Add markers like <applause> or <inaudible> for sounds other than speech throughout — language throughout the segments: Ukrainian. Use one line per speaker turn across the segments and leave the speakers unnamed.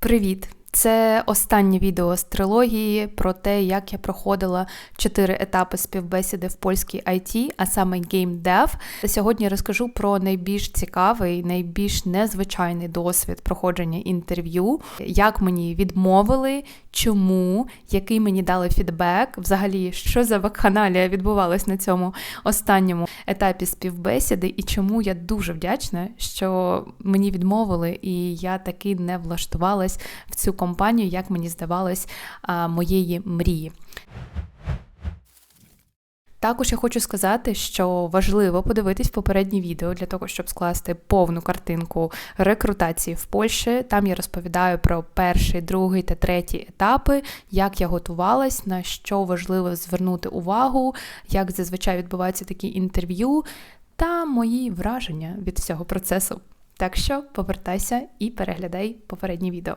Привіт! Це останнє відео з трилогії про те, як я проходила чотири етапи співбесіди в польській IT, а саме Game Dev. Сьогодні розкажу про найбільш цікавий, найбільш незвичайний досвід проходження інтерв'ю, як мені відмовили, чому, який мені дали фідбек, взагалі, що за вакханалія відбувалась на цьому останньому етапі співбесіди, і чому я дуже вдячна, що мені відмовили, і я таки не влаштувалась в цю компанію, як мені здавалось, моєї мрії. Також я хочу сказати, що важливо подивитись попереднє відео для того, щоб скласти повну картинку рекрутації в Польщі. Там я розповідаю про перший, другий та третій етапи, як я готувалась, на що важливо звернути увагу, як зазвичай відбуваються такі інтерв'ю та мої враження від всього процесу. Так що повертайся і переглядай попереднє відео.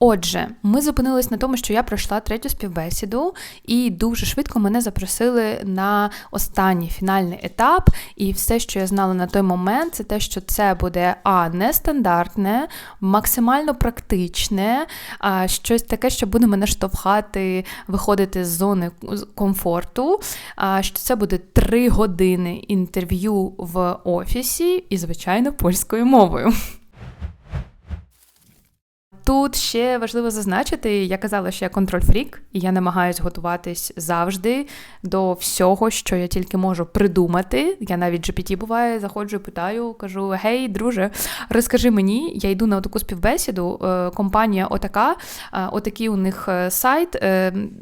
Отже, ми зупинились на тому, що я пройшла третю співбесіду, і дуже швидко мене запросили на останній фінальний етап. І все, що я знала на той момент, це те, що це буде а нестандартне, максимально практичне, а щось таке, що буде мене штовхати, виходити з зони комфорту. А що це буде три години інтерв'ю в офісі і, звичайно, польською мовою. Тут ще важливо зазначити, я казала, що я контроль-фрік, і я намагаюся готуватись завжди до всього, що я тільки можу придумати. Я навіть GPT буває, заходжу, питаю, кажу: Гей, друже, розкажи мені, я йду на таку співбесіду. Е, компанія отака, е, отакий у них е, сайт.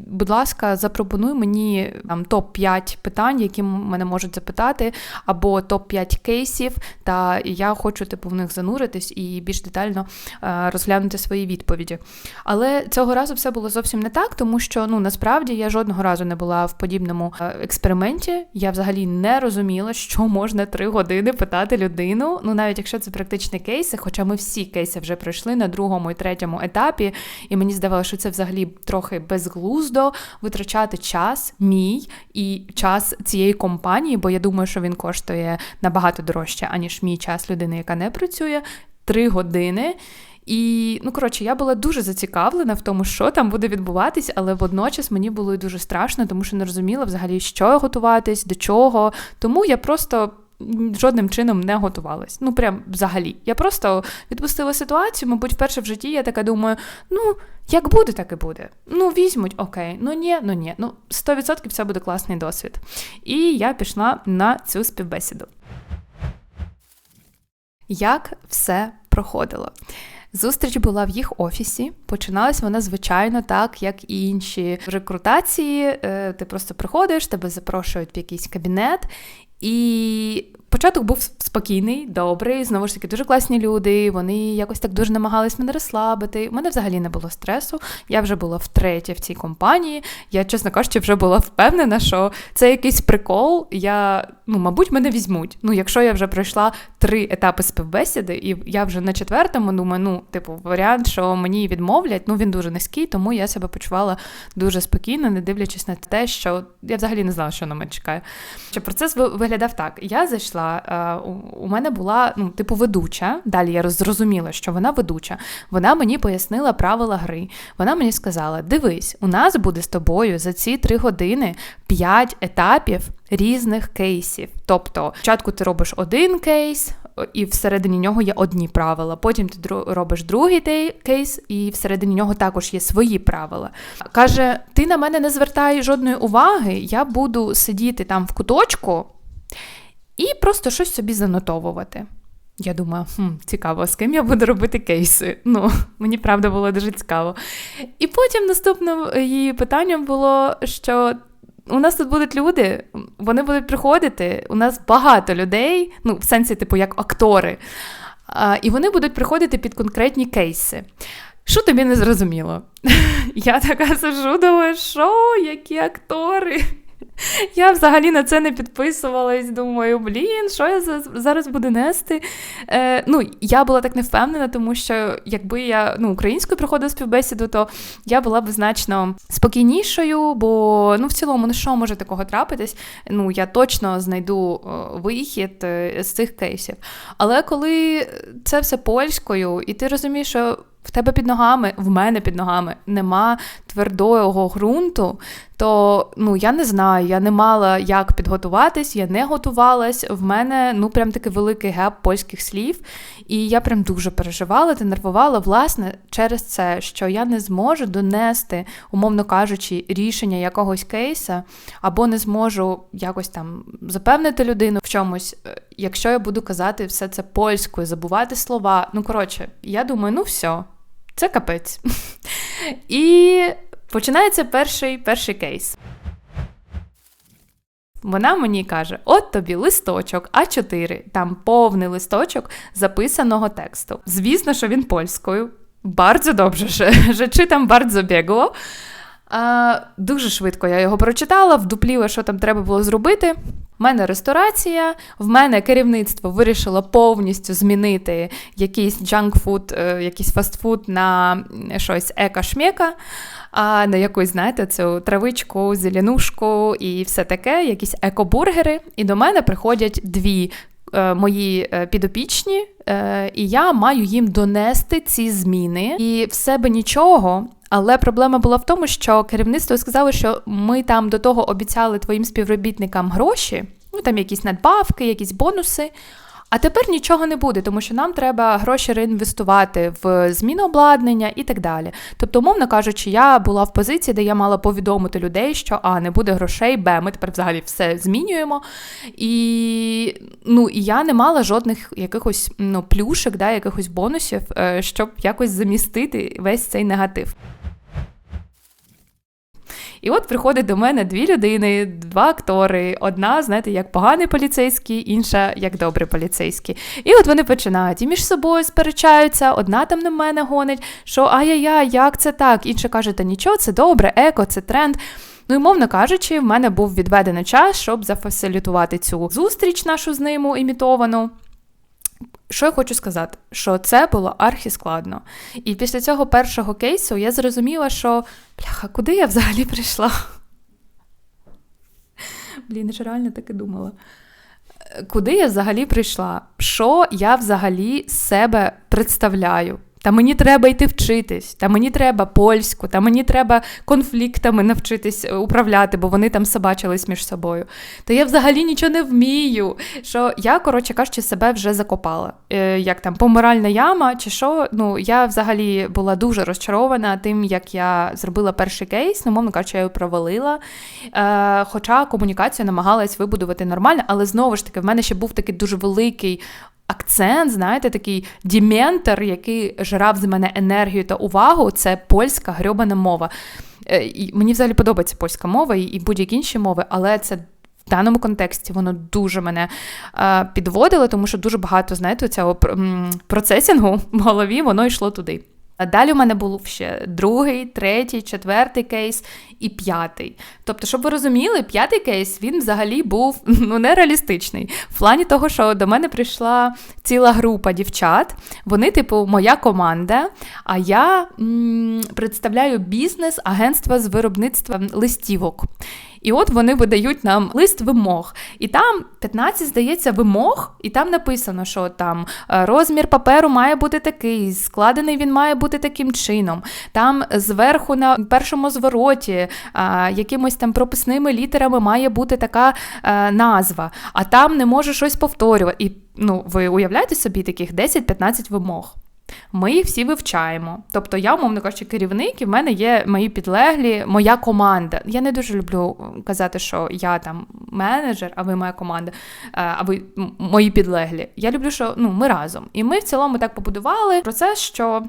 Будь ласка, запропонуй мені там топ-5 питань, які мене можуть запитати, або топ-5 кейсів. Та я хочу типу в них зануритись і більш детально розглянути свої свої відповіді. Але цього разу все було зовсім не так, тому що ну насправді я жодного разу не була в подібному е, експерименті. Я взагалі не розуміла, що можна три години питати людину. Ну навіть якщо це практичні кейси, хоча ми всі кейси вже пройшли на другому і третьому етапі, і мені здавалося, що це взагалі трохи безглуздо витрачати час мій і час цієї компанії, бо я думаю, що він коштує набагато дорожче, аніж мій час людини, яка не працює. Три години. І, ну, коротше, я була дуже зацікавлена в тому, що там буде відбуватись, але водночас мені було і дуже страшно, тому що не розуміла взагалі, що готуватись, до чого. Тому я просто. Жодним чином не готувалась. Ну, прям взагалі. Я просто відпустила ситуацію, мабуть, вперше в житті я така думаю: ну, як буде, так і буде. Ну, візьмуть, окей, ну ні, ну ні. Ну, 100% це буде класний досвід. І я пішла на цю співбесіду. Як все проходило? Зустріч була в їх офісі. Починалась вона, звичайно, так, як і інші рекрутації. Е, ти просто приходиш, тебе запрошують в якийсь кабінет, і Початок був спокійний, добрий, знову ж таки, дуже класні люди. Вони якось так дуже намагались мене розслабити. У мене взагалі не було стресу. Я вже була втретє в цій компанії. Я, чесно кажучи, вже була впевнена, що це якийсь прикол. Я, ну, мабуть, мене візьмуть. Ну, якщо я вже пройшла три етапи співбесіди, і я вже на четвертому думаю, ну, типу, варіант, що мені відмовлять, ну він дуже низький, тому я себе почувала дуже спокійно, не дивлячись на те, що я взагалі не знала, що на мене чекає. Що процес виглядав так: я зайшла. Е, у мене була ну, типу ведуча. Далі я зрозуміла, що вона ведуча. Вона мені пояснила правила гри. Вона мені сказала: дивись, у нас буде з тобою за ці три години п'ять етапів різних кейсів. Тобто, спочатку ти робиш один кейс, і всередині нього є одні правила. Потім ти робиш другий кейс, і всередині нього також є свої правила. Каже: ти на мене не звертай жодної уваги, я буду сидіти там в куточку і просто щось собі занотовувати. Я думаю, хм, цікаво, з ким я буду робити кейси. <laughs> Ну, мені правда було дуже цікаво. І потім наступним її питанням було, що у нас тут будуть люди, вони будуть приходити, у нас багато людей, ну, в сенсі, типу, як актори, а, і вони будуть приходити під конкретні кейси. Що тобі не зрозуміло? <laughs> Я така сижу, думаю, що, які актори? Я взагалі на це не підписувалась. Думаю, блін, що я зараз буду нести? Е, Ну, Я була так не впевнена, тому що якби я ну, українською проходила співбесіду, то я була б значно спокійнішою, бо ну, в цілому, ну що може такого трапитись? Ну, Я точно знайду вихід е, з цих кейсів. Але коли це все польською, і ти розумієш, що в тебе під ногами, в мене під ногами нема твердого ґрунту, то ну я не знаю, я не мала як підготуватись, я не готувалась. В мене ну прям такий великий геп польських слів. І я прям дуже переживала та нервувала, власне, через це, що я не зможу донести, умовно кажучи, рішення якогось кейса, або не зможу якось там запевнити людину в чомусь, е, якщо я буду казати все це польською, забувати слова. Ну, коротше, я думаю, ну все, це капець. <laughs> І починається перший, перший кейс. Вона мені каже: от тобі листочок А4, там повний листочок записаного тексту. Звісно, що він польською. Бардзо добре, що <laughs> читам бардзо бігло. Дуже швидко я його прочитала, вдупліла, що там треба було зробити. В мене ресторація, в мене керівництво вирішило повністю змінити якийсь джанкфуд, якийсь фастфуд на щось ека-шмека, а на якусь, знаєте, цю травичку, зеленушку і все таке, якісь екобургери. І до мене приходять дві. Е, мої е, підопічні, е, і я маю їм донести ці зміни і в себе нічого. Але проблема була в тому, що керівництво сказало, що ми там до того обіцяли твоїм співробітникам гроші, ну там якісь надбавки, якісь бонуси. А тепер нічого не буде, тому що нам треба гроші реінвестувати в зміну обладнання і так далі. Тобто, умовно кажучи, я була в позиції, де я мала повідомити людей, що а не буде грошей, б, ми тепер взагалі все змінюємо. І ну, і я не мала жодних якихось ну, плюшек, да, якихось бонусів, е, щоб якось замістити весь цей негатив. І от приходить до мене дві людини, два актори. Одна, знаєте, як поганий поліцейський, інша як добрий поліцейський. І от вони починають і між собою сперечаються, одна там на мене гонить, що ай-яй-яй, як це так? Інша каже, та нічого, це добре, еко, це тренд. Ну і мовно кажучи, в мене був відведений час, щоб зафасилітувати цю зустріч нашу з ним імітовану. Що я хочу сказати, що це було архіскладно. І після цього першого кейсу я зрозуміла, що бляха, куди я взагалі прийшла? Блін, я ж реально так і думала. Куди я взагалі прийшла? Що я взагалі себе представляю? Та мені треба йти вчитись, та мені треба польську, та мені треба конфліктами навчитись е, управляти, бо вони там собачились між собою. Та я взагалі нічого не вмію. Що я, коротше кажучи, себе вже закопала. Е, Як там помиральна яма, чи що. Ну, я взагалі була дуже розчарована тим, як я зробила перший кейс, ну, мовно кажучи, я його провалила. Е, Хоча комунікацію намагалась вибудувати нормально, але знову ж таки, в мене ще був такий дуже великий акцент, знаєте, такий діментор, який жрав з мене енергію та увагу, це польська грьобана мова. Е, і Мені взагалі подобається польська мова і будь-які інші мови, але це. В даному контексті воно дуже мене е, підводило, тому що дуже багато, знаєте, цього процесінгу в голові воно йшло туди. Далі у мене був ще другий, третій, четвертий кейс і п'ятий. Тобто, щоб ви розуміли, п'ятий кейс він взагалі був ну, нереалістичний. В плані того, що до мене прийшла ціла група дівчат. Вони, типу, моя команда. А я м- представляю бізнес агентства з виробництва листівок. І от вони видають нам лист вимог. І там 15, здається, вимог, і там написано, що там е, розмір паперу має бути такий, складений він має бути таким чином. Там зверху на першому звороті а, якимось там прописними літерами має бути така а, е, назва, а там не може щось повторювати. І ну, ви уявляєте собі таких 10-15 вимог. Ми їх всі вивчаємо. Тобто, я, умовно кажучи, керівник, і в мене є мої підлеглі, моя команда. Я не дуже люблю казати, що я там менеджер, а ви моя команда, е, а ви мої підлеглі. Я люблю, що ну, ми разом. І ми в цілому так побудували процес, що.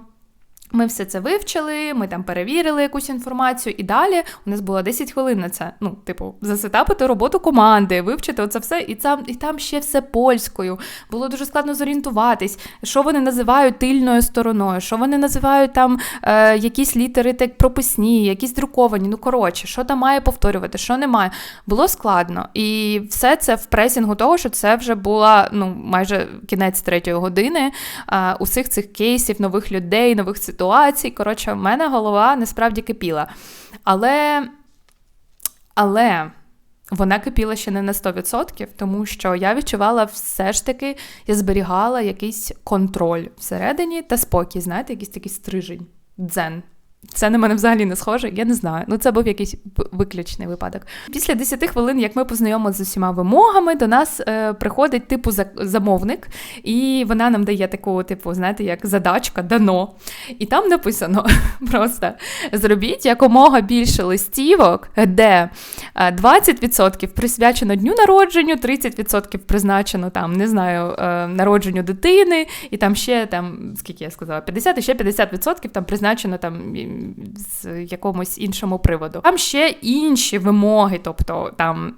Ми все це вивчили, ми там перевірили якусь інформацію, і далі у нас було 10 хвилин на це. Ну, типу, засетапити роботу команди, вивчити оце все, і там і там ще все польською. Було дуже складно зорієнтуватись, що вони називають тильною стороною, що вони називають там е, якісь літери так прописні, якісь друковані. Ну коротше, що там має повторювати, що немає. Було складно. І все це в пресінгу того, що це вже була ну майже кінець третьої години. Е, усіх цих кейсів, нових людей, нових ситуацій. Коротше, в мене голова насправді кипіла. Але, Але. Вона кипіла ще не на 100%, тому що я відчувала все ж таки, я зберігала якийсь контроль всередині та спокій, знаєте, якийсь такий стрижень, дзен. Це на мене взагалі не схоже, я не знаю. Ну це був якийсь виключний випадок. Після 10 хвилин, як ми познайомилися з усіма вимогами, до нас е, приходить типу замовник, і вона нам дає таку, типу, знаєте, як задачка, дано. І там написано <laughs> просто: зробіть якомога більше листівок, де 20% е, присвячено дню народженню, 30% призначено там, не знаю, е, народженню дитини, і там ще там, скільки я сказала, 50 і ще 50% там призначено там з якомусь іншому приводу. Там ще інші вимоги, тобто там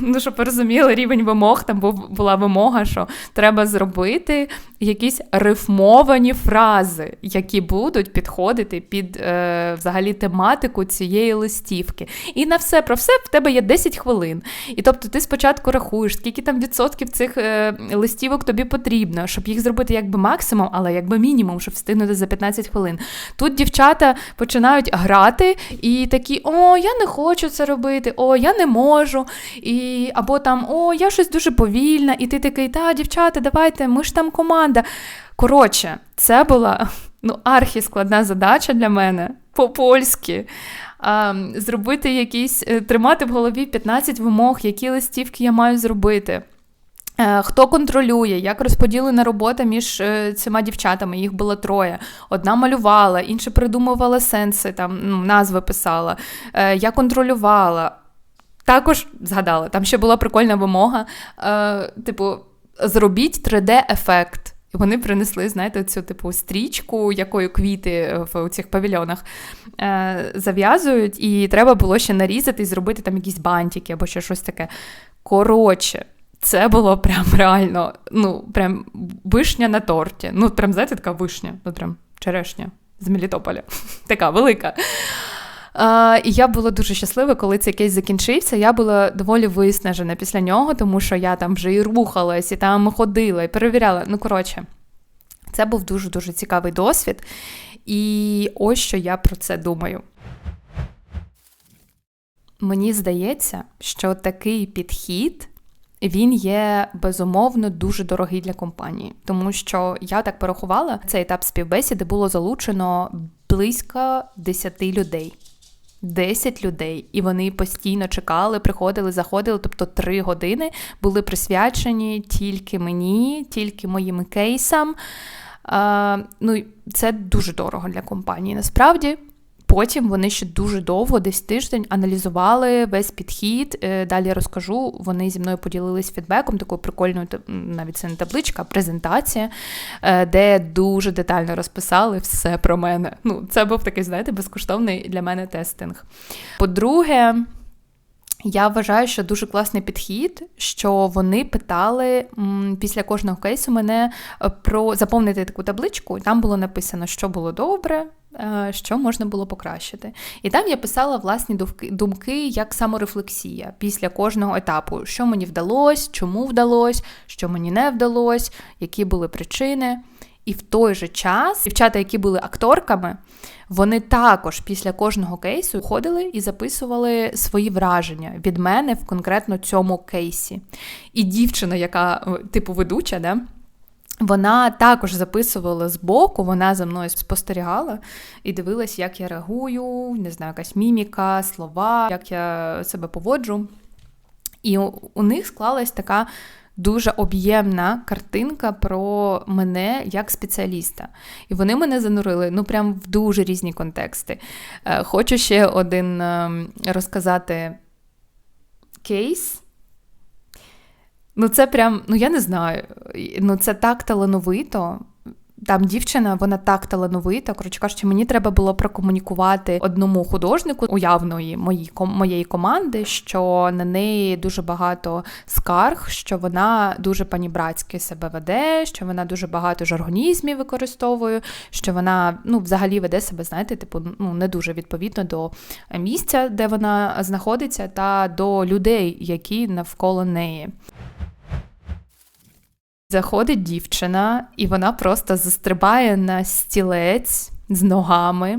ну, щоб ви розуміли, рівень вимог там був була вимога, що треба зробити якісь рифмовані фрази, які будуть підходити під е, взагалі тематику цієї листівки. І на все про все в тебе є 10 хвилин. І тобто ти спочатку рахуєш, скільки там відсотків цих е, листівок тобі потрібно, щоб їх зробити якби максимум, але якби мінімум, щоб встигнути за 15 хвилин. Тут дівчата починають грати і такі: о, я не хочу це робити, о, я не можу можу. І, Або там, о, я щось дуже повільна, і ти такий, та, дівчата, давайте, ми ж там команда. Коротше, це була <laughs> ну, архіскладна задача для мене по-польськи. Зробити якісь, е, тримати в голові 15 вимог, які листівки я маю зробити. Е, хто контролює, як розподілена робота між е, цими дівчатами? Їх було троє. Одна малювала, інша придумувала сенси, там ну, назви писала. Я контролювала. Також згадала, там ще була прикольна вимога, е, типу, зробіть 3D-ефект. І вони принесли, знаєте, цю типу стрічку, якою квіти в цих павільйонах е, зав'язують, і треба було ще нарізати і зробити там якісь бантики або ще щось таке. Коротше, це було прям реально, ну, прям вишня на торті. Ну, прям, знаєте, така вишня, ну прям черешня з Мелітополя. <laughs> Така велика. Uh, і я була дуже щаслива, коли цей кейс закінчився. Я була доволі виснажена після нього, тому що я там вже і рухалась, і там ходила, і перевіряла. Ну, коротше, це був дуже-дуже цікавий досвід. І ось що я про це думаю. Мені здається, що такий підхід. Він є безумовно дуже дорогий для компанії, тому що я так порахувала, цей етап співбесіди було залучено близько 10 людей. 10 людей, і вони постійно чекали, приходили, заходили. Тобто три години були присвячені тільки мені, тільки моїм кейсам. А, Ну, Це дуже дорого для компанії. Насправді, Потім вони ще дуже довго, десь тиждень, аналізували весь підхід. Е, далі розкажу. Вони зі мною поділились фідбеком, такою прикольною, навіть це не табличка, а презентація, е, де дуже детально розписали все про мене. Ну, це був такий, знаєте, безкоштовний для мене тестинг. По-друге, я вважаю, що дуже класний підхід, що вони питали після кожного кейсу мене е, про заповнити таку табличку, там було написано, що було добре, е, що можна було покращити. І там я писала власні думки як саморефлексія після кожного етапу, що мені вдалося, чому вдалося, що мені не вдалося, які були причини. І в той же час дівчата, які були акторками, вони також після кожного кейсу ходили і записували свої враження від мене в конкретно цьому кейсі. І дівчина, яка, типу, ведуча, да, вона також записувала збоку, вона за мною спостерігала і дивилась, як я реагую, не знаю, якась міміка, слова, як я себе поводжу. І у, у них склалась така дуже об'ємна картинка про мене як спеціаліста. І вони мене занурили ну прям в дуже різні контексти. Е, хочу ще один ем, розказати кейс. Ну, це прям, ну я не знаю, ну це так талановито. Там дівчина, вона так талановита. Коротше кажучи, мені треба було прокомунікувати одному художнику уявної моїй моєї команди, що на неї дуже багато скарг, що вона дуже панібратськи себе веде, що вона дуже багато жаргонізмів використовує, що вона ну, взагалі веде себе, знаєте, типу, ну не дуже відповідно до місця, де вона знаходиться, та до людей, які навколо неї. Заходить дівчина, і вона просто застрибає на стілець з ногами.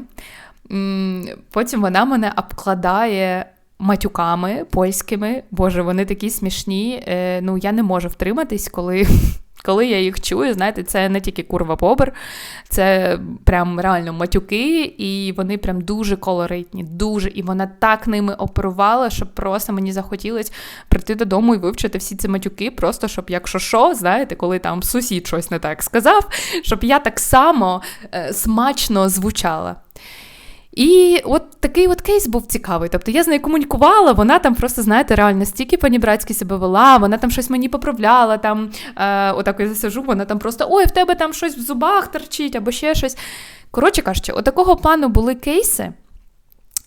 Потім вона мене обкладає матюками польськими. Боже, вони такі смішні. Е, ну, я не можу втриматись, коли коли я їх чую, знаєте, це не тільки курва бобер, це прям реально матюки, і вони прям дуже колоритні, дуже. І вона так ними оперувала, що просто мені захотілося прийти додому і вивчити всі ці матюки, просто щоб, якщо що, знаєте, коли там сусід щось не так сказав, щоб я так само е, смачно звучала. І от такий от кейс був цікавий. Тобто я з нею комунікувала, вона там просто, знаєте, реально стільки панібратськи себе вела, вона там щось мені поправляла, там е, отак я засижу, вона там просто ой, в тебе там щось в зубах торчить або ще щось. Коротше кажучи, от такого плану були кейси.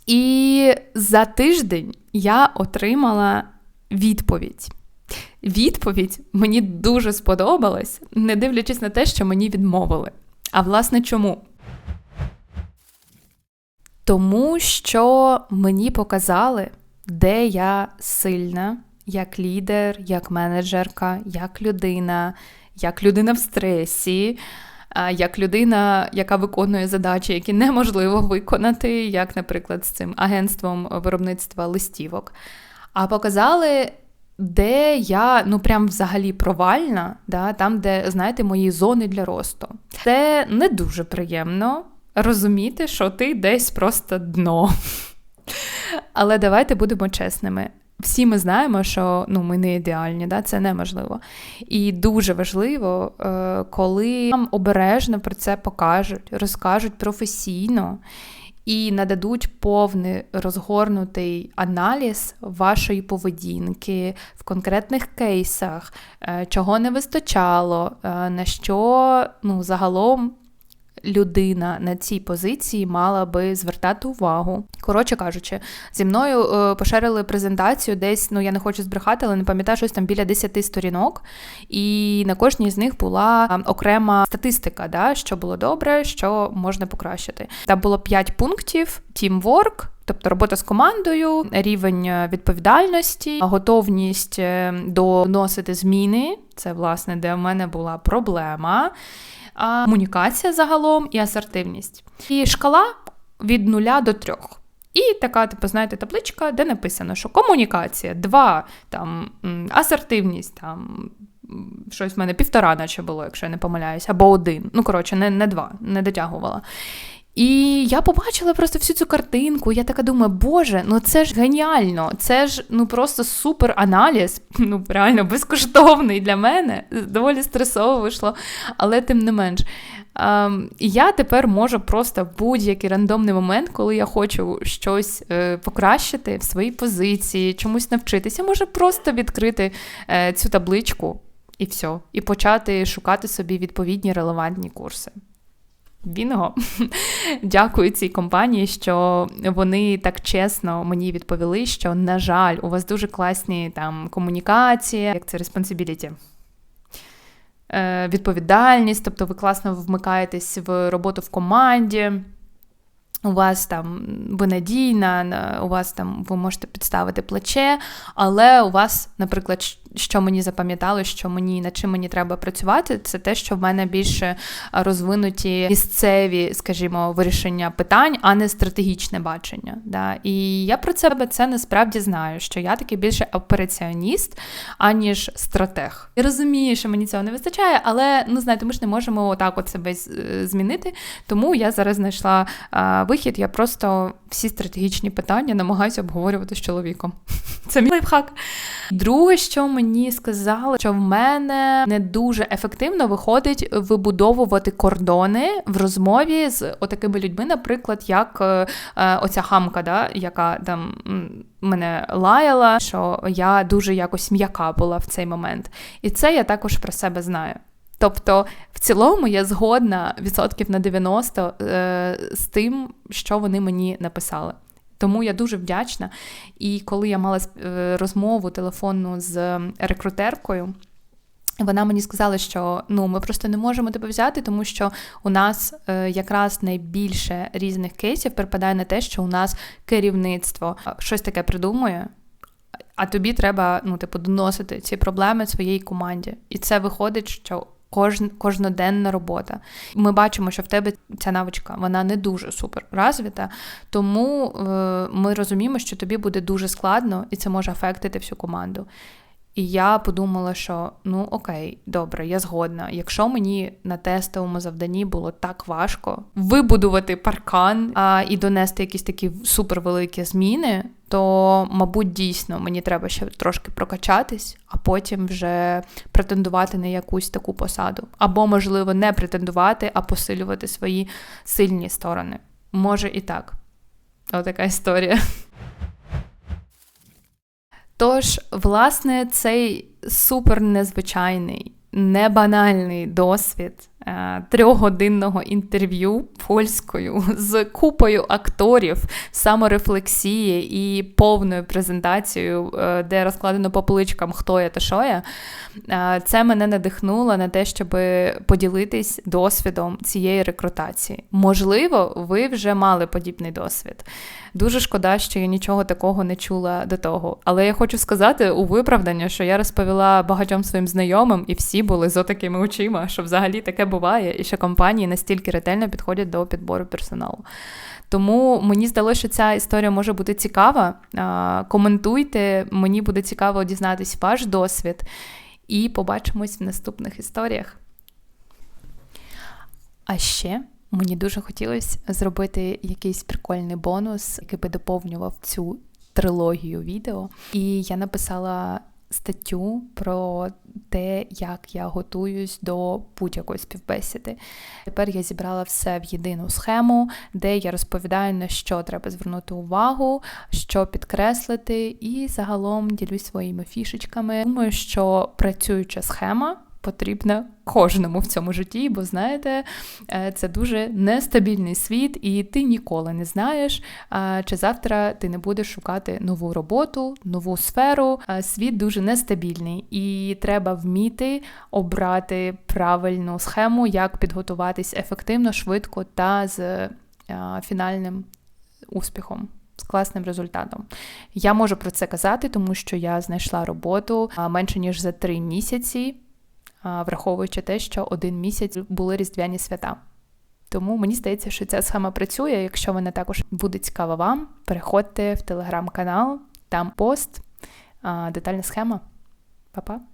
І за тиждень я отримала відповідь. Відповідь мені дуже сподобалась, не дивлячись на те, що мені відмовили. А власне, чому? Тому що мені показали, де я сильна, як лідер, як менеджерка, як людина, як людина в стресі, як людина, яка виконує задачі, які неможливо виконати, як, наприклад, з цим агентством виробництва листівок. А показали. Де я ну прям взагалі провальна, да, там, де, знаєте, мої зони для росту. Це не дуже приємно, розуміти, що ти десь просто дно. Але давайте будемо чесними. Всі ми знаємо, що ну, ми не ідеальні, да? це неможливо. І дуже важливо, е, коли нам обережно про це покажуть, розкажуть професійно і нададуть повний розгорнутий аналіз вашої поведінки в конкретних кейсах, е, чого не вистачало, е, на що ну, загалом людина на цій позиції мала би звертати увагу. Коротше кажучи, зі мною е, поширили презентацію десь, ну я не хочу збрехати, але не пам'ятаю щось там біля 10 сторінок. І на кожній з них була окрема статистика, да, що було добре, що можна покращити. Там було 5 пунктів: тімворк. Тобто робота з командою, рівень е, відповідальності, готовність е, доносити зміни. Це власне де в мене була проблема комунікація загалом і асертивність. І шкала від нуля до трьох. І така, типу, знаєте, табличка, де написано, що комунікація, два, там, асертивність, там, щось в мене півтора, наче було, якщо я не помиляюсь, або один. Ну, коротше, не не два, не дотягувала. І я побачила просто всю цю картинку. Я така думаю, боже, ну це ж геніально, це ж ну просто супер аналіз, <laughs> ну реально безкоштовний для мене. Доволі стресово вийшло, але тим не менш. Um, я тепер можу просто в будь-який рандомний момент, коли я хочу щось е, покращити в своїй позиції, чомусь навчитися, можу просто відкрити е, цю табличку і все, і почати шукати собі відповідні релевантні курси. Бінго. <laughs> Дякую цій компанії, що вони так чесно мені відповіли, що, на жаль, у вас дуже класні там комунікації, як це responsibility. Е, відповідальність, тобто ви класно вмикаєтесь в роботу в команді. У вас там ви надійна, у вас там ви можете підставити плече, але у вас, наприклад, що мені запам'ятало, що мені над чим мені треба працювати, це те, що в мене більше розвинуті місцеві, скажімо, вирішення питань, а не стратегічне бачення. Да? І я про себе це насправді знаю, що я такий більше операціоніст, аніж стратег. Я розумію, що мені цього не вистачає, але ну знаєте, ми ж не можемо отак от себе змінити. Тому я зараз знайшла вихід. Я просто всі стратегічні питання намагаюся обговорювати з чоловіком. <laughs> Це мій лайфхак. Друге, що мені сказали, що в мене не дуже ефективно виходить вибудовувати кордони в розмові з отакими людьми, наприклад, як е, е, оця хамка, да, яка там мене лаяла, що я дуже якось м'яка була в цей момент. І це я також про себе знаю. Тобто, в цілому я згодна відсотків на 90 е, з тим, що вони мені написали. Тому я дуже вдячна. І коли я мала е, розмову телефонну з рекрутеркою, вона мені сказала, що ну ми просто не можемо тебе взяти, тому що у нас е, якраз найбільше різних кейсів припадає на те, що у нас керівництво щось таке придумує. А тобі треба ну, типу, доносити ці проблеми своїй команді. І це виходить, що кожн, кожноденна робота. Ми бачимо, що в тебе ця навичка вона не дуже супер розвита, тому е, ми розуміємо, що тобі буде дуже складно, і це може афектити всю команду. І я подумала, що ну окей, добре, я згодна. Якщо мені на тестовому завданні було так важко вибудувати паркан а, і донести якісь такі супервеликі зміни, то, мабуть, дійсно мені треба ще трошки прокачатись, а потім вже претендувати на якусь таку посаду. Або, можливо, не претендувати, а посилювати свої сильні сторони. Може і так. Отака історія. Тож, власне, цей супер незвичайний, небанальний досвід трьохгодинного інтерв'ю польською з купою акторів, саморефлексії і повною презентацією, е, де розкладено по поличкам, хто я та що я. Е, це мене надихнуло на те, щоб поділитись досвідом цієї рекрутації. Можливо, ви вже мали подібний досвід. Дуже шкода, що я нічого такого не чула до того. Але я хочу сказати у виправдання, що я розповіла багатьом своїм знайомим, і всі були з отакими очима, що взагалі таке буває, і що компанії настільки ретельно підходять до підбору персоналу. Тому мені здалося, що ця історія може бути цікава. Коментуйте, мені буде цікаво дізнатись ваш досвід, і побачимось в наступних історіях. А ще мені дуже хотілося зробити якийсь прикольний бонус, який би доповнював цю трилогію відео. І я написала статтю про те, як я готуюсь до будь-якої співбесіди. Тепер я зібрала все в єдину схему, де я розповідаю, на що треба звернути увагу, що підкреслити, і загалом ділюсь своїми фішечками. Думаю, що працююча схема потрібна кожному в цьому житті, бо знаєте, е, це дуже нестабільний світ, і ти ніколи не знаєш, чи завтра ти не будеш шукати нову роботу, нову сферу. Світ дуже нестабільний, і треба вміти обрати правильну схему, як підготуватись ефективно, швидко та з фінальним успіхом. З класним результатом. Я можу про це казати, тому що я знайшла роботу менше ніж за три місяці враховуючи те, що один місяць були різдвяні свята. Тому мені здається, що ця схема працює. Якщо вона також буде цікава вам, переходьте в телеграм-канал, там пост, детальна схема. Па-па!